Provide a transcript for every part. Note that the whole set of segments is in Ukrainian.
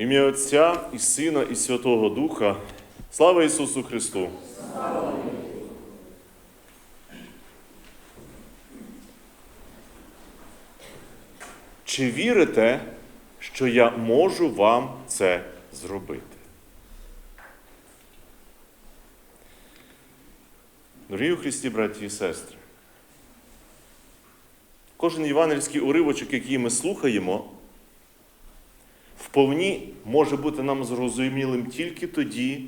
Ім'я Отця і Сина, і Святого Духа. Слава Ісусу Христу! Чи вірите, що я можу вам це зробити? Дорогі Христі, браті і сестри, кожен євангельський уривочок, який ми слухаємо, вповні може бути нам зрозумілим тільки тоді,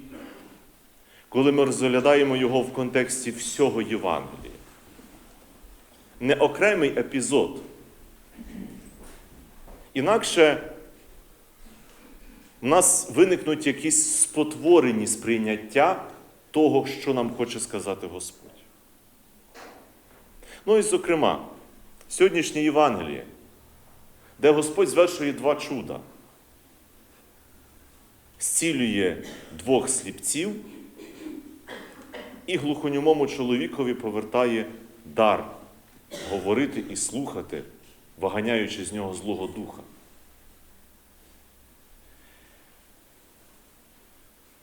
коли ми розглядаємо його в контексті всього Євангелія. Не окремий епізод. Інакше в нас виникнуть якісь спотворені сприйняття того, що нам хоче сказати Господь. Ну і, зокрема, сьогоднішнє Євангеліє, де Господь звершує два чуда. Зцілює двох сліпців і глухонімому чоловікові повертає дар говорити і слухати, виганяючи з нього Злого Духа.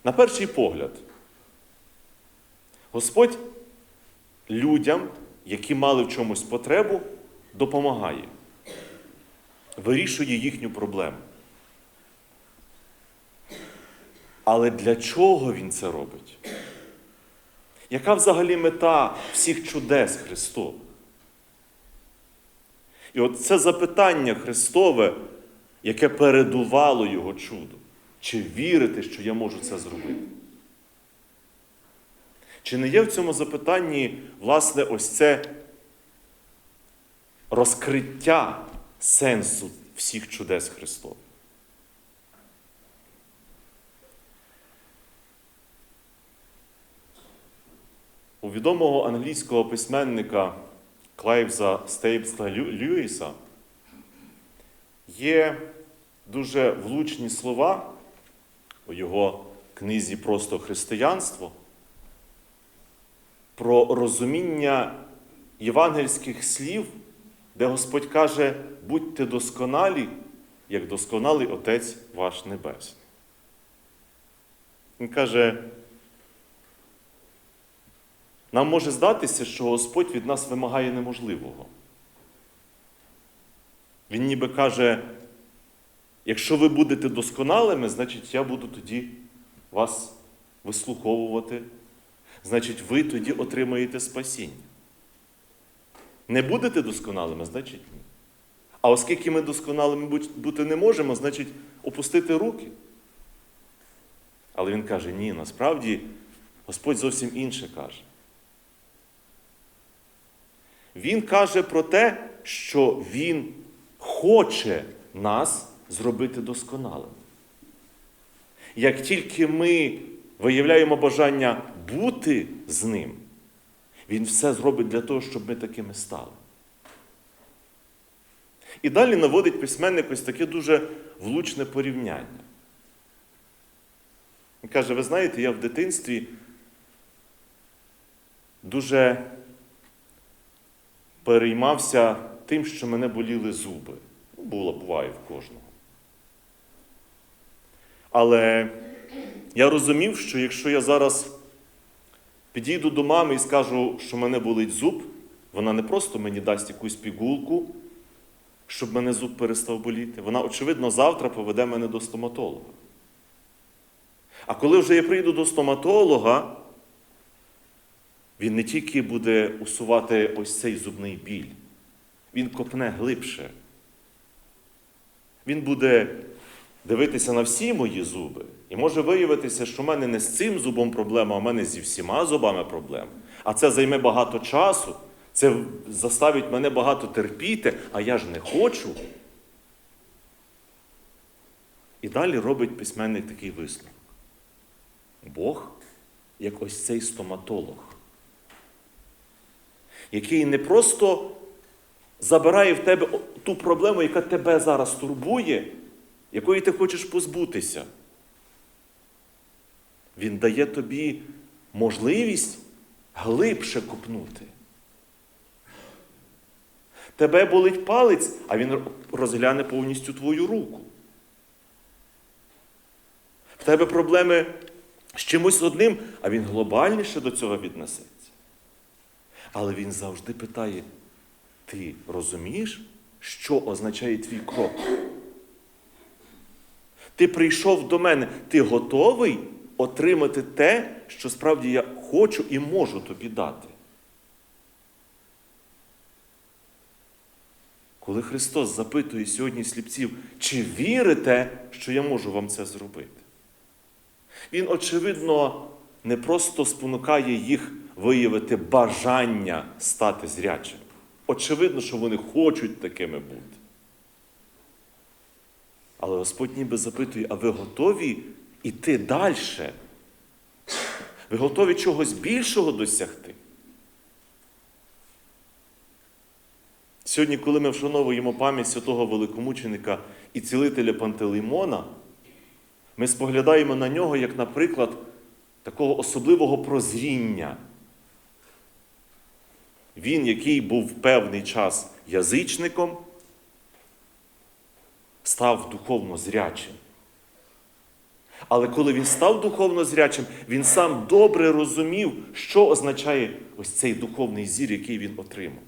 На перший погляд, Господь людям, які мали в чомусь потребу, допомагає, вирішує їхню проблему. Але для чого Він це робить? Яка взагалі мета всіх чудес Христових? І от це запитання Христове, яке передувало Його чуду. Чи вірите, що я можу це зробити? Чи не є в цьому запитанні, власне, ось це розкриття сенсу всіх чудес Христових? У відомого англійського письменника Клайвза Стейпса Льюіса є дуже влучні слова у його книзі Просто християнство про розуміння євангельських слів, де Господь каже, будьте досконалі, як досконалий Отець ваш Небесний. Він каже, нам може здатися, що Господь від нас вимагає неможливого. Він ніби каже, якщо ви будете досконалими, значить я буду тоді вас вислуховувати, значить, ви тоді отримаєте спасіння. Не будете досконалими, значить ні. А оскільки ми досконалими бути не можемо, значить опустити руки. Але він каже, ні, насправді Господь зовсім інше каже. Він каже про те, що Він хоче нас зробити досконалими. Як тільки ми виявляємо бажання бути з ним, Він все зробить для того, щоб ми такими стали. І далі наводить письменник ось таке дуже влучне порівняння. Він каже: ви знаєте, я в дитинстві дуже переймався тим, що мене боліли зуби. Було, буває в кожного. Але я розумів, що якщо я зараз підійду до мами і скажу, що мене болить зуб, вона не просто мені дасть якусь пігулку, щоб мене зуб перестав боліти. Вона, очевидно, завтра поведе мене до стоматолога. А коли вже я прийду до стоматолога, він не тільки буде усувати ось цей зубний біль, він копне глибше. Він буде дивитися на всі мої зуби. І може виявитися, що в мене не з цим зубом проблема, а в мене зі всіма зубами проблема. А це займе багато часу, це заставить мене багато терпіти, а я ж не хочу. І далі робить письменник такий висновок. Бог, як ось цей стоматолог який не просто забирає в тебе ту проблему, яка тебе зараз турбує, якої ти хочеш позбутися. Він дає тобі можливість глибше купнути. Тебе болить палець, а він розгляне повністю твою руку. В тебе проблеми з чимось одним, а він глобальніше до цього віднесеться. Але він завжди питає: ти розумієш, що означає твій крок? Ти прийшов до мене, ти готовий отримати те, що справді я хочу і можу тобі дати. Коли Христос запитує сьогодні сліпців, чи вірите, що я можу вам це зробити? Він, очевидно, не просто спонукає їх виявити бажання стати зрячим. Очевидно, що вони хочуть такими бути. Але Господь ніби запитує, а ви готові йти далі? Ви готові чогось більшого досягти? Сьогодні, коли ми вшановуємо пам'ять святого великомученика і цілителя Пантелеймона, ми споглядаємо на нього як, наприклад, такого особливого прозріння. Він, який був певний час язичником, став духовно зрячим. Але коли він став духовно зрячим, він сам добре розумів, що означає ось цей духовний зір, який він отримав.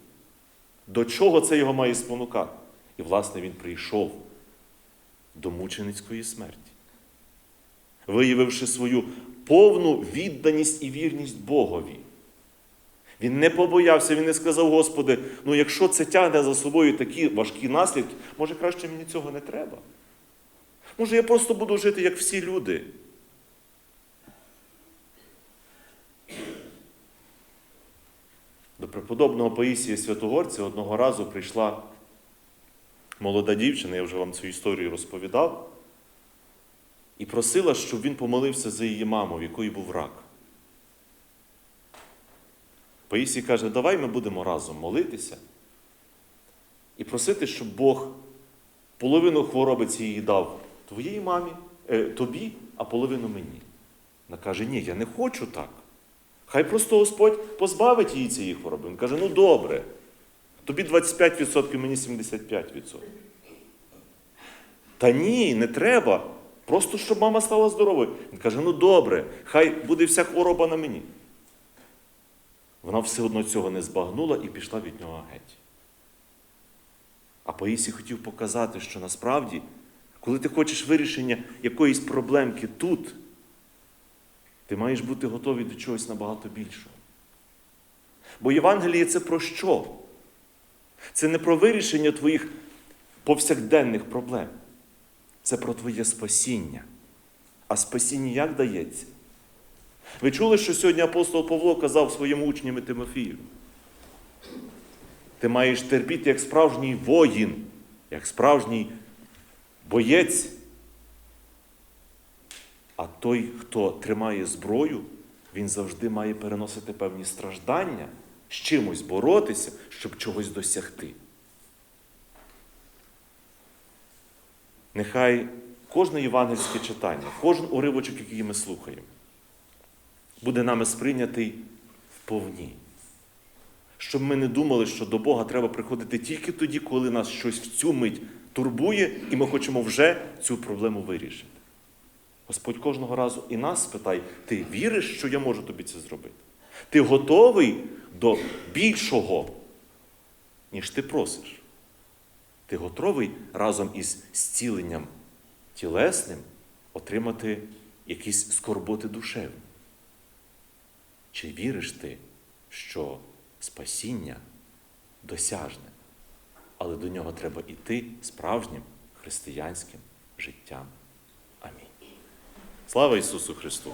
До чого це його має спонукати? І, власне, він прийшов до мученицької смерті, виявивши свою повну відданість і вірність Богові. Він не побоявся, він не сказав, Господи, ну якщо це тягне за собою такі важкі наслідки, може краще мені цього не треба. Може, я просто буду жити, як всі люди. До преподобного Паїсія Святогорця одного разу прийшла молода дівчина, я вже вам цю історію розповідав, і просила, щоб він помолився за її маму, в якої був рак. Паїсій каже, давай ми будемо разом молитися і просити, щоб Бог половину хвороби цієї дав твоїй мамі, е, тобі, а половину мені. Вона каже, ні, я не хочу так. Хай просто Господь позбавить її цієї хвороби. Він каже, ну добре, тобі 25%, мені 75%. Та ні, не треба. Просто щоб мама стала здоровою. Він каже, ну добре, хай буде вся хвороба на мені. Вона все одно цього не збагнула і пішла від нього геть. А Паїсій хотів показати, що насправді, коли ти хочеш вирішення якоїсь проблемки тут, ти маєш бути готовий до чогось набагато більшого. Бо Євангеліє це про що? Це не про вирішення твоїх повсякденних проблем. Це про твоє спасіння. А спасіння як дається? Ви чули, що сьогодні апостол Павло казав своєму учням Тимофію? Ти маєш терпіти як справжній воїн, як справжній боєць. А той, хто тримає зброю, він завжди має переносити певні страждання, з чимось боротися, щоб чогось досягти. Нехай кожне євангельське читання, кожен уривочок, який ми слухаємо, буде нами сприйнятий вповні. Щоб ми не думали, що до Бога треба приходити тільки тоді, коли нас щось в цю мить турбує, і ми хочемо вже цю проблему вирішити. Господь кожного разу і нас спитає, ти віриш, що я можу тобі це зробити? Ти готовий до більшого, ніж ти просиш? Ти готовий разом із зціленням тілесним отримати якісь скорботи душевні? Чи віриш ти, що спасіння досяжне, але до нього треба йти справжнім християнським життям? Амінь. Слава Ісусу Христу!